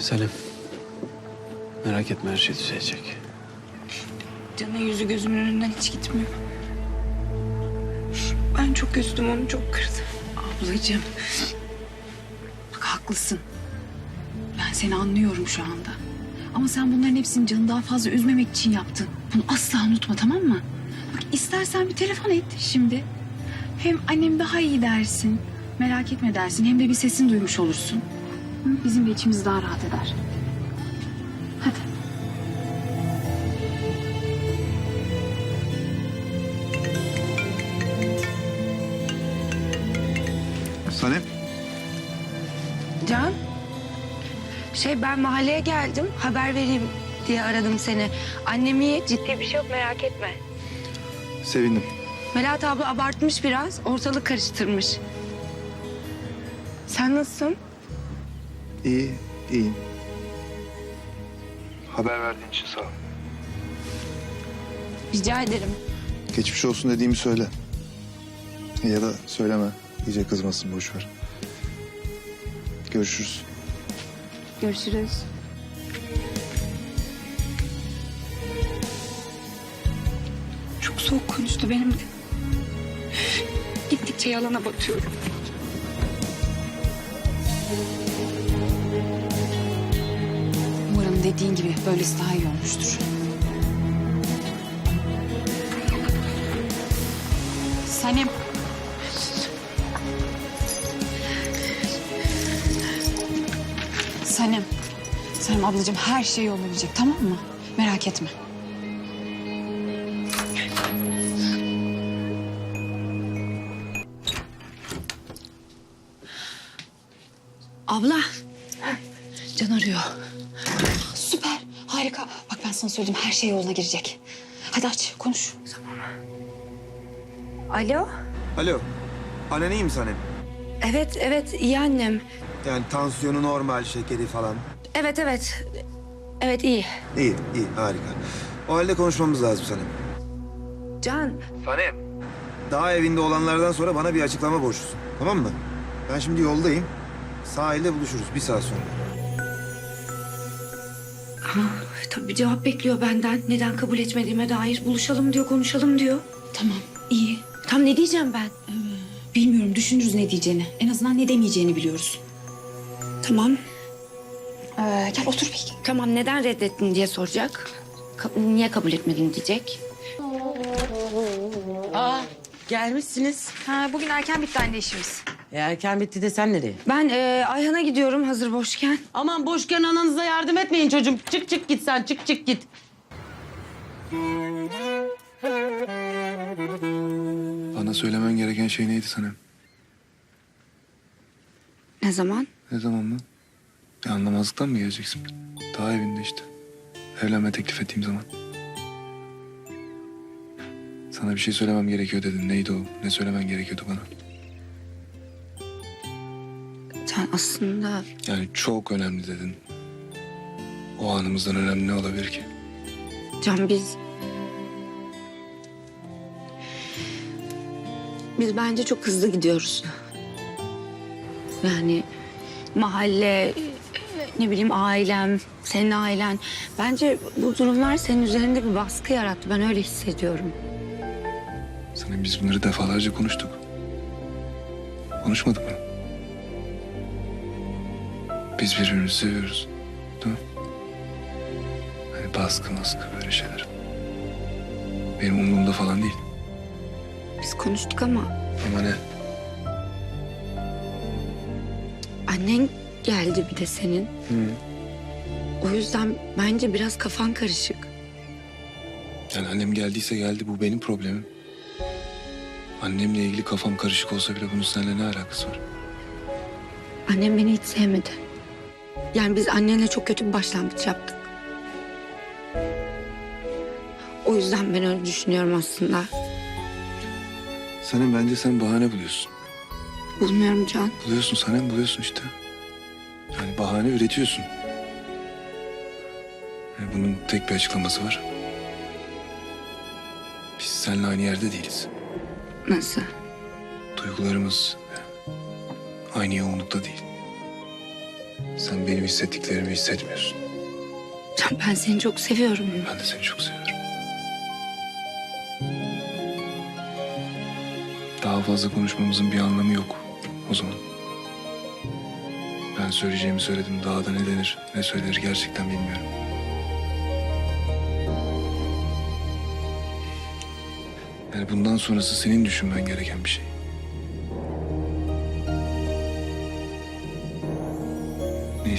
Selim. Merak etme her şey düzelecek. Can'ın yüzü gözümün önünden hiç gitmiyor. Ben çok üzdüm onu çok kırdım. Ablacığım. Bak haklısın. Ben seni anlıyorum şu anda. Ama sen bunların hepsini canı daha fazla üzmemek için yaptın. Bunu asla unutma tamam mı? Bak istersen bir telefon et şimdi. Hem annem daha iyi dersin. Merak etme dersin. Hem de bir sesini duymuş olursun. Bizim de içimiz daha rahat eder. Hadi. Sanem. Can. Şey ben mahalleye geldim haber vereyim diye aradım seni. Annem iyi ciddi bir şey yok merak etme. Sevindim. Melahat abla abartmış biraz ortalık karıştırmış. Sen nasılsın? İyi, iyiyim. Haber verdiğin için sağ ol. Rica ederim. Geçmiş olsun dediğimi söyle. Ya da söyleme. İyice kızmasın boş ver. Görüşürüz. Görüşürüz. Çok soğuk konuştu benimle. Gittikçe yalana batıyorum. Umarım dediğin gibi böylesi daha iyi olmuştur. Sanem. Sanem. Sanem ablacığım her şey yoluna girecek tamam mı? Merak etme. Abla. Can arıyor. Harika. Bak ben sana söyledim her şey yoluna girecek. Hadi aç konuş. Alo? Alo. Annen iyi mi Sanem? Evet evet iyi annem. Yani tansiyonu normal, şekeri falan. Evet evet. Evet iyi. İyi, iyi, harika. O halde konuşmamız lazım Sanem. Can Sanem. Daha evinde olanlardan sonra bana bir açıklama borçlusun. Tamam mı? Ben şimdi yoldayım. Sahilde buluşuruz bir saat sonra. Ha, tabii cevap bekliyor benden. Neden kabul etmediğime dair buluşalım diyor, konuşalım diyor. Tamam iyi. Tam ne diyeceğim ben? Bilmiyorum düşünürüz ne diyeceğini. En azından ne demeyeceğini biliyoruz. Tamam. Ee, gel otur peki. Tamam neden reddettin diye soracak. Ka- niye kabul etmedin diyecek. Aa, gelmişsiniz. Ha, bugün erken bitti anne işimiz. E, erken bitti de sen nereye? Ben e, Ayhan'a gidiyorum hazır boşken. Aman boşken ananıza yardım etmeyin çocuğum. Çık çık git sen, çık çık git. Bana söylemen gereken şey neydi Sanem? Ne zaman? Ne zaman mı? Ya anlamazlıktan mı geleceksin? Daha evinde işte. Evlenme teklif ettiğim zaman. Sana bir şey söylemem gerekiyor dedin. Neydi o? Ne söylemen gerekiyordu bana? Sen aslında Yani çok önemli dedin. O anımızdan önemli ne olabilir ki? Can biz... Biz bence çok hızlı gidiyoruz. Yani mahalle, ne bileyim ailem, senin ailen. Bence bu durumlar senin üzerinde bir baskı yarattı. Ben öyle hissediyorum. Sana biz bunları defalarca konuştuk. Konuşmadık mı? Biz birbirimizi seviyoruz. Değil mi? Hani baskı maskı böyle şeyler. Benim umurumda falan değil. Biz konuştuk ama Ama ne? annen geldi bir de senin. Hı. O yüzden bence biraz kafan karışık. Yani annem geldiyse geldi bu benim problemim. Annemle ilgili kafam karışık olsa bile bunun seninle ne alakası var? Annem beni hiç sevmedi. Yani biz annenle çok kötü bir başlangıç yaptık. O yüzden ben öyle düşünüyorum aslında. Sanem bence sen bahane buluyorsun. Bulmuyorum Can. Buluyorsun Sanem buluyorsun işte. Yani bahane üretiyorsun. Yani bunun tek bir açıklaması var. Biz seninle aynı yerde değiliz. Nasıl? Duygularımız aynı yoğunlukta değil. Sen benim hissettiklerimi hissetmiyorsun. Can ben seni çok seviyorum. Ben de seni çok seviyorum. Daha fazla konuşmamızın bir anlamı yok o zaman. Ben söyleyeceğimi söyledim. Daha da ne denir, ne söylenir gerçekten bilmiyorum. Yani bundan sonrası senin düşünmen gereken bir şey.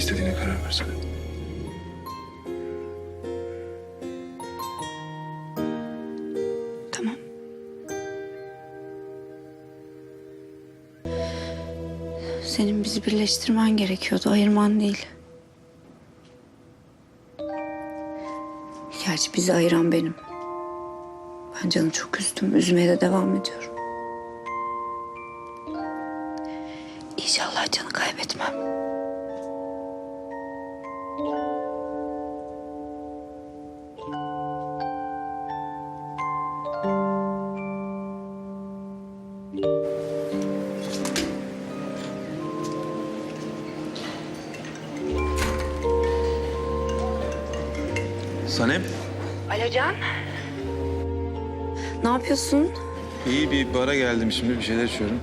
İstediğine karar versene. Tamam. Senin bizi birleştirmen gerekiyordu, ayırman değil. Gerçi bizi ayıran benim. Ben canı çok üzdüm, üzmeye de devam ediyorum. Sanem? Alo Can. Ne yapıyorsun? İyi bir bara geldim şimdi bir şeyler içiyorum.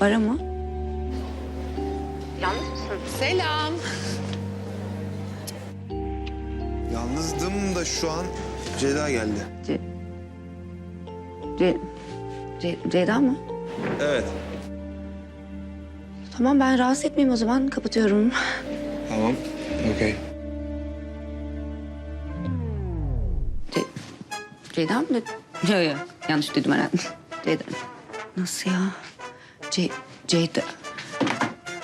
Bara mı? Selam. Yalnızdım da şu an Ceyda geldi. Ce... Ce... Ce... Ceyda mı? Evet. Tamam ben rahatsız etmeyeyim o zaman. Kapatıyorum. Tamam, Yok yok. Yanlış duydum herhalde. Ceyda. Nasıl ya? Ce... Ceyda.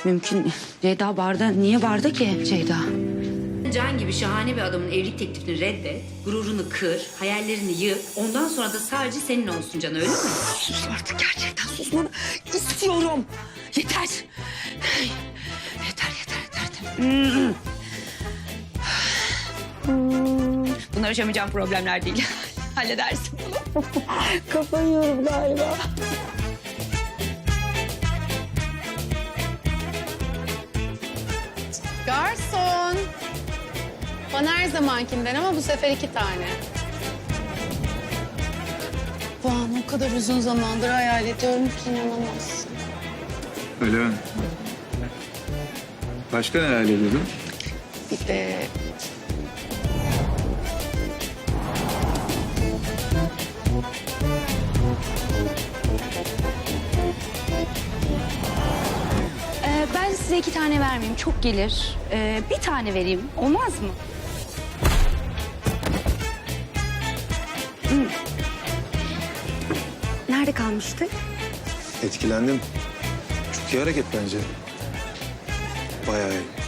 Mümkün değil. Ceyda barda. Niye barda ki Ceyda? Can gibi şahane bir adamın evlilik teklifini reddet, gururunu kır, hayallerini yık. Ondan sonra da sadece senin olsun Can öyle mi? Sus artık gerçekten susmanı istiyorum. Yeter. Yeter yeter yeter. Bunlar aşamayacağım problemler değil. Halledersin bunu. Kafayı yiyorum galiba. Garson. Bana her zamankinden ama bu sefer iki tane. Bu an o kadar uzun zamandır hayal ediyorum ki inanamazsın. Öyle mi? Başka neler ediyordun? Bir de size iki tane vermeyeyim. Çok gelir. Ee, bir tane vereyim. Olmaz mı? Hmm. Nerede kalmıştık? Etkilendim. Çok iyi hareket bence. Bayağı iyi.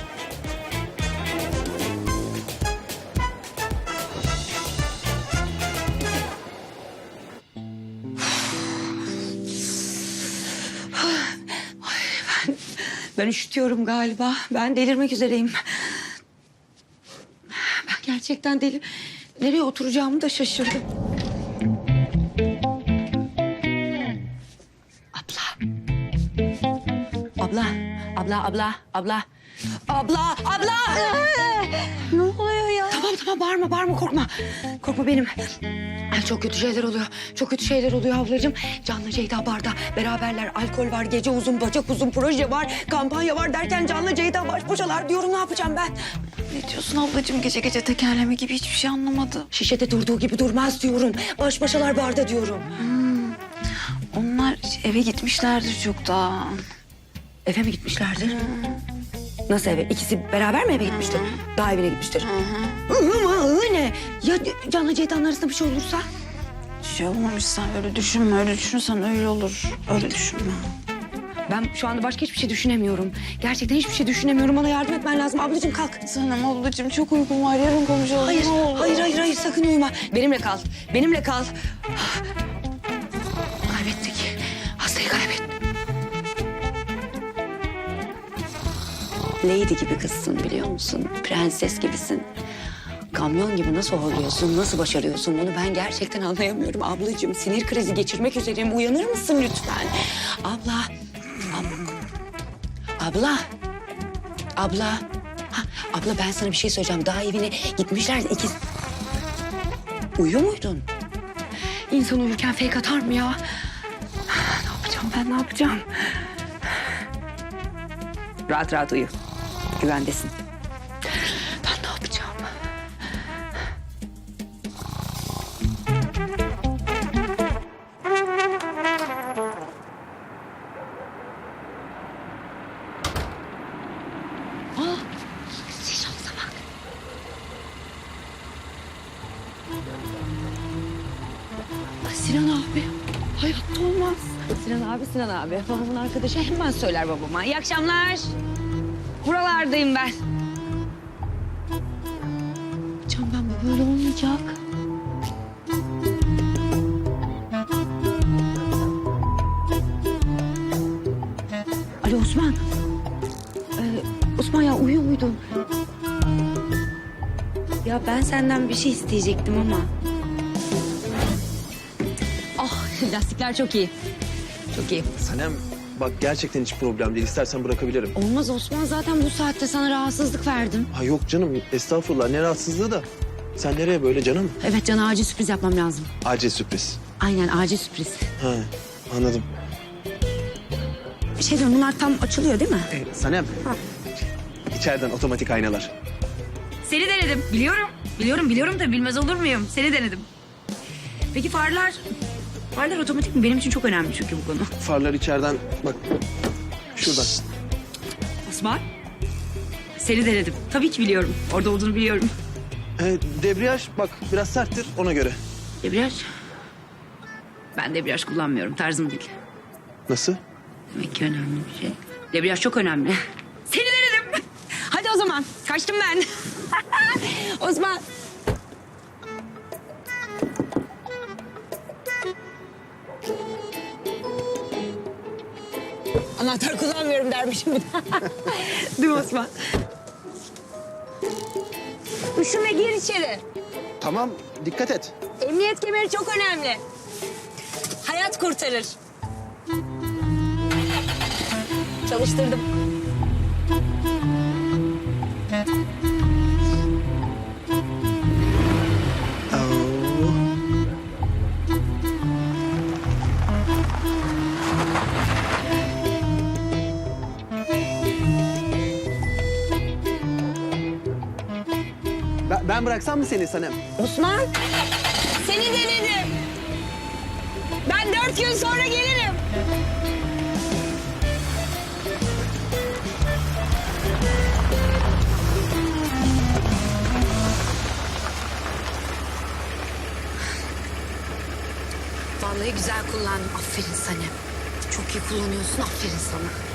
Ben üşütüyorum galiba. Ben delirmek üzereyim. Ben gerçekten deli... Nereye oturacağımı da şaşırdım. Abla. Abla, abla, abla, abla. Abla, abla! Ne ya? Tamam bağırma bağırma korkma. Korkma benim. Ay, çok kötü şeyler oluyor. Çok kötü şeyler oluyor ablacığım. Canlı Ceyda barda. Beraberler. Alkol var, gece uzun, bacak uzun, proje var, kampanya var derken Canlı Ceyda baş başalar diyorum. Ne yapacağım ben? Ne diyorsun ablacığım gece gece tekerleme gibi hiçbir şey anlamadım. Şişede durduğu gibi durmaz diyorum. Baş başalar barda diyorum. Onlar eve gitmişlerdir çoktan. Eve mi gitmişlerdir? Nasıl eve? İkisi beraber mi eve gitmiştir? Daha evine gitmiştir. Iı mı? Iı ne? Ya Can'la Ceyda'nın arasında bir şey olursa? Şey olmamış sen öyle düşünme. Öyle düşünürsen öyle olur. Öyle düşünme. Ben şu anda başka hiçbir şey düşünemiyorum. Gerçekten hiçbir şey düşünemiyorum. Bana yardım etmen lazım. Ablacığım kalk. Sanem ablacığım çok uykum var. Yarın konuşalım. Hayır, hayır, hayır, hayır. Sakın uyuma. Benimle kal. Benimle kal. Lady gibi kızsın biliyor musun? Prenses gibisin. Kamyon gibi nasıl oluyorsun, nasıl başarıyorsun bunu ben gerçekten anlayamıyorum. Ablacığım sinir krizi geçirmek üzereyim. Uyanır mısın lütfen? Abla, abla, abla, abla. abla ben sana bir şey söyleyeceğim. Daha evine gitmişler ikiz. Uyuyor muydun? İnsan uyurken fake atar mı ya? Ne yapacağım ben ne yapacağım? Rahat rahat uyu. Güvendesin. Ben ne yapacağım? Şansa bak. Sinan abi. Hayatta olmaz. Sinan abi, Sinan abi. Babamın arkadaşı hemen söyler babama. İyi akşamlar. Buralardayım ben. Can ben bu böyle olmayacak. Alo Osman. Ee, Osman ya uyuyor muydun? Ya ben senden bir şey isteyecektim ama. Ah lastikler çok iyi. Çok iyi. Sanem bak gerçekten hiç problem değil. İstersen bırakabilirim. Olmaz Osman zaten bu saatte sana rahatsızlık verdim. Ha yok canım estağfurullah ne rahatsızlığı da. Sen nereye böyle canım? Evet Can'a acil sürpriz yapmam lazım. Acil sürpriz. Aynen acil sürpriz. Ha anladım. Bir şey diyorum bunlar tam açılıyor değil mi? Ee, Sanem. İçeriden otomatik aynalar. Seni denedim. Biliyorum. Biliyorum biliyorum da bilmez olur muyum? Seni denedim. Peki farlar? Farlar otomatik mi? Benim için çok önemli çünkü bu konu. Farlar içeriden bak şuradan. Osman. Seni denedim. Tabii ki biliyorum. Orada olduğunu biliyorum. Ee, debriyaj bak biraz serttir ona göre. Debriyaj. Ben debriyaj kullanmıyorum. Tarzım değil. Nasıl? Demek ki önemli bir şey. Debriyaj çok önemli. Seni denedim. Hadi o zaman kaçtım ben. Osman. Anahtar kullanmıyorum dermişim bir daha. Değil mi Osman? Üşüme gir içeri. Tamam dikkat et. Emniyet kemeri çok önemli. Hayat kurtarır. Çalıştırdım. Ben, bıraksam mı seni Sanem? Osman, seni denedim. Ben dört gün sonra gelirim. Vallahi güzel kullandım. Aferin Sanem. Çok iyi kullanıyorsun. Aferin sana.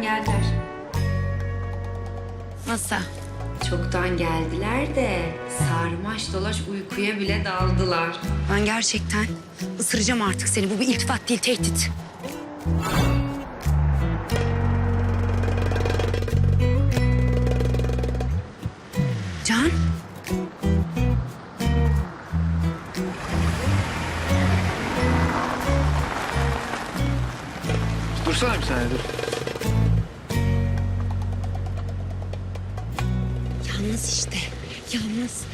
Çoktan geldiler. Nasıl? Çoktan geldiler de sarmaş dolaş uykuya bile daldılar. Ben gerçekten ısıracağım artık seni. Bu bir iltifat değil, tehdit. Can? Dursana bir saniye dur. Yalnız.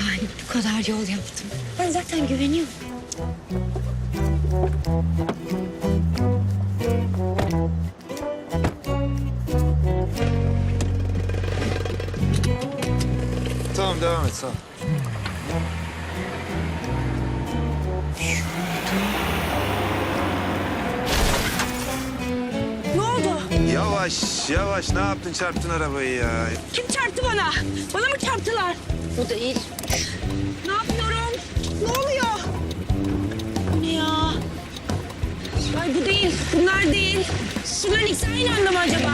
Yani bu kadar yol yaptım. Ben zaten güveniyorum. Tamam devam et sağ ol. Yavaş yavaş ne yaptın çarptın arabayı ya. Kim çarptı bana? Bana mı çarptılar? Bu değil. Ne yapıyorum? Ne oluyor? Bu ne ya? Ay bu değil. Bunlar değil. Bunların ikisi aynı anda mı acaba?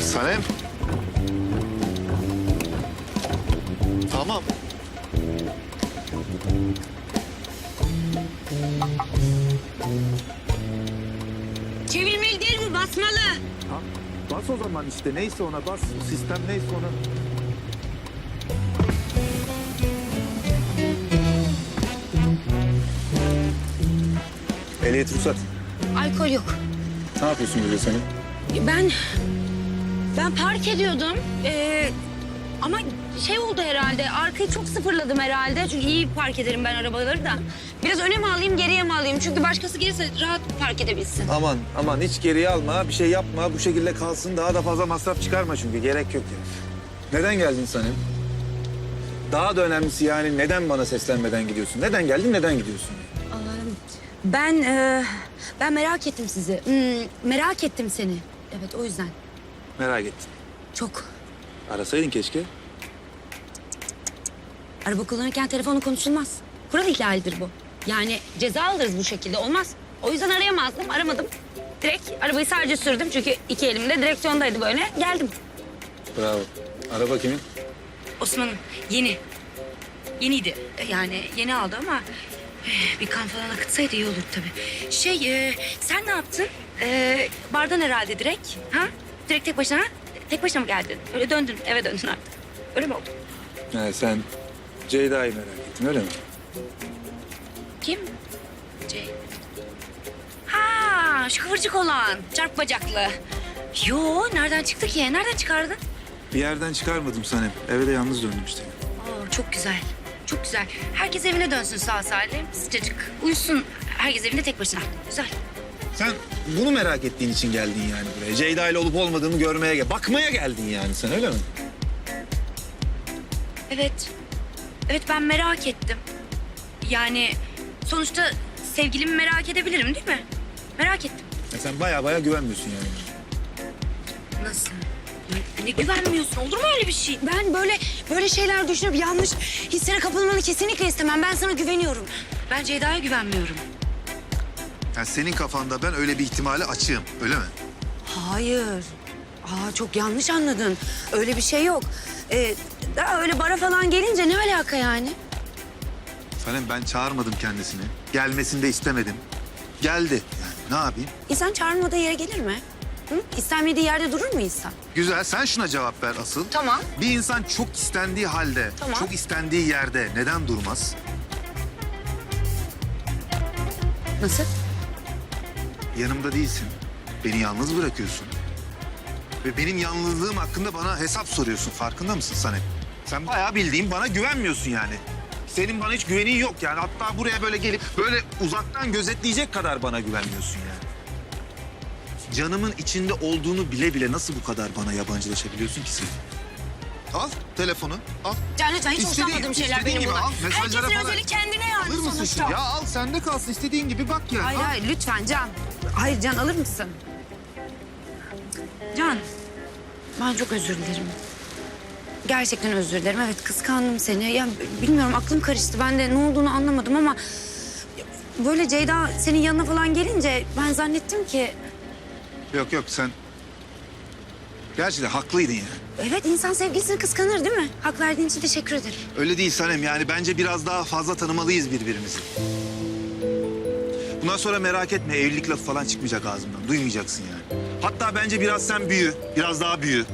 Sanem. Tamam. Basmalı. Bas o zaman işte neyse ona bas. Sistem neyse ona. Ehliyet ruhsat. Alkol yok. Ne yapıyorsun burada senin? Ben ben park ediyordum. Ee, ama şey oldu herhalde. Arkayı çok sıfırladım herhalde. Çünkü iyi park ederim ben arabaları da. Biraz öne mi alayım, geriye mi alayım? Çünkü başkası gelirse rahat park edebilsin. Aman aman hiç geriye alma. Bir şey yapma. Bu şekilde kalsın. Daha da fazla masraf çıkarma çünkü. Gerek yok yani. Neden geldin Sanem? Daha da önemlisi yani neden bana seslenmeden gidiyorsun? Neden geldin, neden gidiyorsun? Ben e, ben merak ettim sizi. Hmm, merak ettim seni. Evet o yüzden. Merak ettim. Çok. Arasaydın keşke. Araba kullanırken telefonu konuşulmaz. Kural ihlalidir bu. Yani ceza alırız bu şekilde. Olmaz. O yüzden arayamazdım. Aramadım. Direkt arabayı sadece sürdüm. Çünkü iki elim de direksiyondaydı böyle. Geldim. Bravo. Araba kimin? Osman'ın yeni. Yeniydi. Yani yeni aldı ama eh, bir kan falan akıtsaydı iyi olurdu tabii. Şey, e, sen ne yaptın? E, bardan herhalde direkt. Ha? Direkt tek başına. Tek başına mı geldin? Öyle döndün, eve döndün artık. Öyle mi oldu? Ha, sen Ceyda'yı merak ettin öyle mi? Kim? Şey. Ha, şu kıvırcık olan, çarp bacaklı. Yo, nereden çıktı ki? Nereden çıkardın? Bir yerden çıkarmadım Sanem. Eve de yalnız döndüm işte. Oo, çok güzel. Çok güzel. Herkes evine dönsün sağ salim. Sıcacık. Uyusun. Herkes evinde tek başına. Güzel. Sen bunu merak ettiğin için geldin yani buraya. Ceyda ile olup olmadığımı görmeye gel. Bakmaya geldin yani sen öyle mi? Evet. Evet ben merak ettim. Yani sonuçta sevgilimi merak edebilirim değil mi? Merak ettim. Ya sen baya baya güvenmiyorsun yani. Nasıl? Ne, ne güvenmiyorsun? Olur mu öyle bir şey? Ben böyle böyle şeyler düşünüp yanlış hislere kapılmanı kesinlikle istemem. Ben sana güveniyorum. Ben Ceyda'ya güvenmiyorum. Yani senin kafanda ben öyle bir ihtimale açığım öyle mi? Hayır. Aa, çok yanlış anladın. Öyle bir şey yok. Ee, daha öyle bara falan gelince ne alaka yani? Sanem ben çağırmadım kendisini. Gelmesini de istemedim. Geldi. Yani ne yapayım? İnsan çağrılmadığı yere gelir mi? Hı? İstenmediği yerde durur mu insan? Güzel sen şuna cevap ver asıl. Tamam. Bir insan çok istendiği halde, Tamam. çok istendiği yerde neden durmaz? Nasıl? Yanımda değilsin. Beni yalnız bırakıyorsun. Ve benim yalnızlığım hakkında bana hesap soruyorsun. Farkında mısın Sanem? Sen bayağı bildiğin bana güvenmiyorsun yani. Senin bana hiç güvenin yok yani. Hatta buraya böyle gelip böyle uzaktan gözetleyecek kadar bana güvenmiyorsun yani. Canımın içinde olduğunu bile bile nasıl bu kadar bana yabancılaşabiliyorsun ki sen? Al telefonu, al. Can lütfen hiç İstediğin- hoşlanmadığım şeyler istediğin benim gibi bunlar. al, mesajlara Herkesin falan. özeli kendine yani Alır mısın sonuçta. şunu? Ya al sende kalsın. istediğin gibi bak ya. Hayır al. hayır lütfen Can. Hayır Can alır mısın? Can. Ben çok özür dilerim. Gerçekten özür dilerim. Evet kıskandım seni. Ya bilmiyorum aklım karıştı. Ben de ne olduğunu anlamadım ama... Böyle Ceyda senin yanına falan gelince ben zannettim ki... Yok yok sen... Gerçekten haklıydın yani. Evet insan sevgilisini kıskanır değil mi? Hak verdiğin için teşekkür ederim. Öyle değil Sanem yani bence biraz daha fazla tanımalıyız birbirimizi. Bundan sonra merak etme evlilik lafı falan çıkmayacak ağzımdan. Duymayacaksın yani. Hatta bence biraz sen büyü, biraz daha büyü.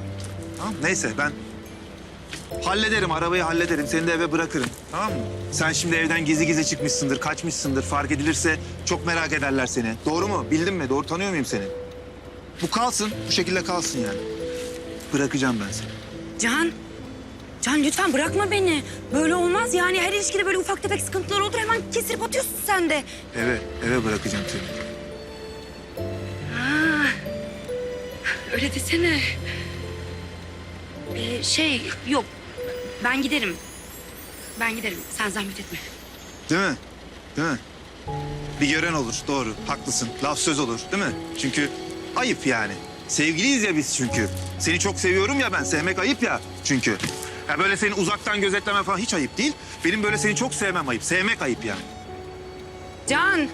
Tamam Neyse ben hallederim, arabayı hallederim. Seni de eve bırakırım. Tamam mı? Sen şimdi evden gizli gizli çıkmışsındır, kaçmışsındır. Fark edilirse çok merak ederler seni. Doğru mu? Bildin mi? Doğru tanıyor muyum seni? Bu kalsın, bu şekilde kalsın yani. Bırakacağım ben seni. Can. Can lütfen bırakma beni. Böyle olmaz yani. Her ilişkide böyle ufak tefek sıkıntılar olur. Hemen kesirip atıyorsun sen de. Eve, eve bırakacağım seni. Ha, öyle desene. Ee, şey yok ben giderim. Ben giderim sen zahmet etme. Değil mi? Değil mi? Bir gören olur, doğru. Haklısın. Laf söz olur, değil mi? Çünkü ayıp yani. Sevgiliyiz ya biz çünkü. Seni çok seviyorum ya ben. Sevmek ayıp ya çünkü. Ya böyle seni uzaktan gözetleme falan hiç ayıp değil. Benim böyle seni çok sevmem ayıp. Sevmek ayıp yani. Can.